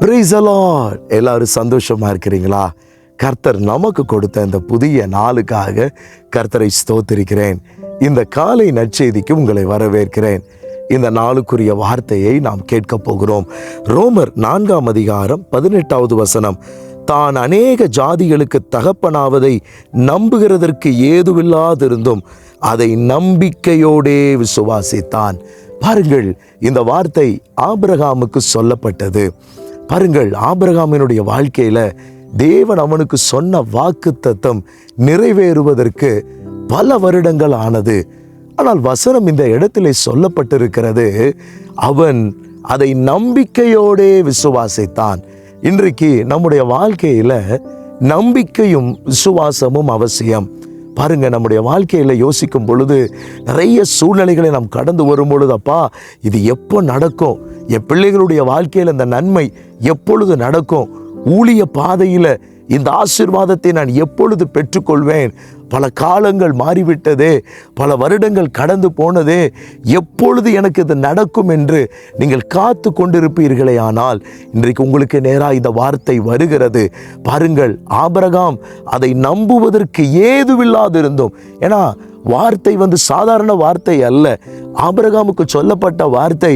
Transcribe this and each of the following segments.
Praise எல்லாரும் சந்தோஷமா இருக்கிறீங்களா? கர்த்தர் நமக்கு கொடுத்த இந்த புதிய நாளுக்காக கர்த்தரை ஸ்தோத்திருக்கிறேன். இந்த காலை நற்செய்திக்கு உங்களை வரவேற்கிறேன். இந்த நாளுக்குரிய வார்த்தையை நாம் கேட்க போகிறோம். ரோமர் நான்காம் அதிகாரம் பதினெட்டாவது வசனம். தான் அநேக ஜாதிகளுக்கு தகப்பனாவதை நம்புகிறதற்கு ஏதுவில்லாதிருந்தும் அதை நம்பிக்கையோடே விசுவாசித்தான். பாருங்கள் இந்த வார்த்தை ஆபிரகாமுக்கு சொல்லப்பட்டது. பாருங்கள் ஆபிரகாமினுடைய வாழ்க்கையில தேவன் அவனுக்கு சொன்ன வாக்கு தத்தம் நிறைவேறுவதற்கு பல வருடங்கள் ஆனது. ஆனால் வசனம் இந்த இடத்திலே சொல்லப்பட்டிருக்கிறது அவன் அதை நம்பிக்கையோடே விசுவாசித்தான். இன்றைக்கு நம்முடைய வாழ்க்கையில நம்பிக்கையும் விசுவாசமும் அவசியம். பாருங்க நம்முடைய வாழ்க்கையில் யோசிக்கும் பொழுது நிறைய சூழ்நிலைகளை நாம் கடந்து வரும் பொழுது அப்பா இது எப்போ நடக்கும்? என் பிள்ளைகளுடைய வாழ்க்கையில் இந்த நன்மை எப்பொழுது நடக்கும்? ஊழிய பாதையில் இந்த ஆசீர்வாதத்தை நான் எப்பொழுது பெற்றுக்கொள்வேன்? பல காலங்கள் மாறிவிட்டதே பல வருடங்கள் கடந்து போனதே எப்பொழுது எனக்கு இது நடக்கும் என்று நீங்கள் காத்து கொண்டிருப்பீர்களே ஆனால் இன்றைக்கு உங்களுக்கு நேராக இந்த வார்த்தை வருகிறது. பாருங்கள் ஆபரகாம் அதை நம்புவதற்கு ஏதுவில்லாதிருந்தோம் ஏன்னா வார்த்தை வந்து சாதாரண வார்த்தை அல்ல. ஆபரகாமுக்கு சொல்லப்பட்ட வார்த்தை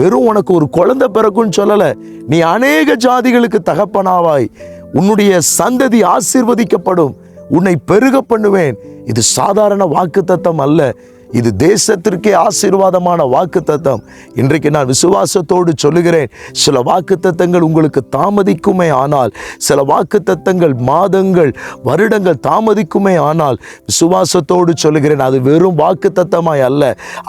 வெறும் உனக்கு ஒரு குழந்தை பிறக்கும்னு சொல்லலை. நீ அநேக ஜாதிகளுக்கு தகப்பனாவாய். உன்னுடைய சந்ததி ஆசீர்வதிக்கப்படும். உன்னை பெருக பண்ணுவேன். இது சாதாரண வாக்குத்தத்தம் அல்ல. இது தேசத்திற்கே ஆசீர்வாதமான வாக்குத்தத்தம். இன்றைக்கு நான் விசுவாசத்தோடு சொல்லுகிறேன் சில வாக்குத்தத்தங்கள் உங்களுக்கு தாமதிக்குமே ஆனால் சில வாக்குத்தத்தங்கள் மாதங்கள் வருடங்கள் தாமதிக்குமே ஆனால் விசுவாசத்தோடு சொல்லுகிறேன் அது வெறும் வாக்குத்தத்தமாய் அல்ல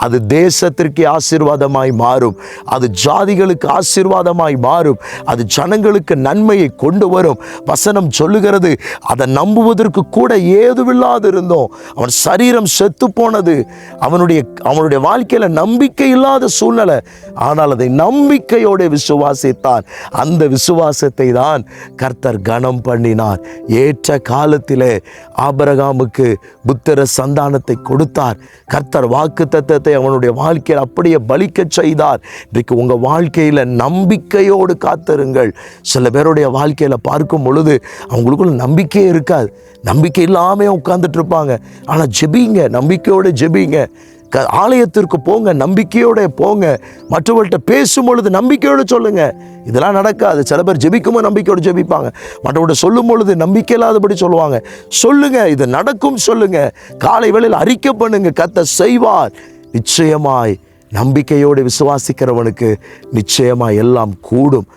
அது தேசத்திற்கே ஆசீர்வாதமாய் மாறும். அது ஜாதிகளுக்கு ஆசீர்வாதமாய் மாறும். அது ஜனங்களுக்கு நன்மையை கொண்டு வரும். வசனம் சொல்லுகிறது அதை நம்புவதற்கு கூட ஏதுவில்லாது இருந்தோம் அவன் சரீரம் செத்து போனது அவனுடைய அவனுடைய வாழ்க்கையில் நம்பிக்கை இல்லாத சூழ்நிலை. ஆனால் அதை நம்பிக்கையோடு விசுவாசித்தான். அந்த விசுவாசத்தை தான் கர்த்தர் கனம் பண்ணினார். ஏற்ற காலத்திலே ஆபரகாமுக்கு புத்திர சந்தானத்தை கொடுத்தார். கர்த்தர் வாக்கு தத்தத்தை அவனுடைய வாழ்க்கையில் அப்படியே பலிக்க செய்தார். இன்றைக்கு உங்கள் வாழ்க்கையில் நம்பிக்கையோடு காத்திருங்கள். சில பேருடைய வாழ்க்கையில் பார்க்கும் பொழுது அவங்களுக்குள்ள நம்பிக்கையே இருக்காது. நம்பிக்கை இல்லாமல் உட்காந்துட்டு இருப்பாங்க. ஆனால் ஜெபிங்க. நம்பிக்கையோடு ஜெபிங்க. க ஆலயத்திற்கு போங்க நம்பிக்கையோட போங்க. மற்றவர்கள்ட்ட பேசும் பொழுது நம்பிக்கையோடு சொல்லுங்க. இதெல்லாம் நடக்காது. சில பேர் ஜெபிக்கும்போது நம்பிக்கையோடு ஜெபிப்பாங்க. மற்றவர்கிட்ட சொல்லும் பொழுது நம்பிக்கை இல்லாதபடி சொல்லுவாங்க. சொல்லுங்க இது நடக்கும் சொல்லுங்க. காலை வேளையில் அறிக்கை பண்ணுங்க. கத்த செய்வார். நிச்சயமாய் நம்பிக்கையோடு விசுவாசிக்கிறவனுக்கு நிச்சயமாய் எல்லாம் கூடும்.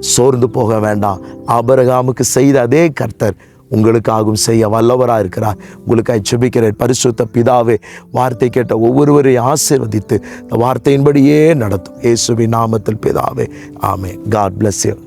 சோர்ந்து போக வேண்டாம். அபரகாமுக்கு செய்த அதே கர்த்தர் உங்களுக்காகவும் செய்ய வல்லவராக இருக்கிறார். உங்களுக்காக செபிக்கிறேன் பரிசுத்த பிதாவே வார்த்தை கேட்ட ஒவ்வொருவரையும் ஆசீர்வதித்து இந்த வார்த்தையின்படியே நடத்தும். இயேசுவின் நாமத்தில் பிதாவே ஆமே காட் பிளஸ் யூ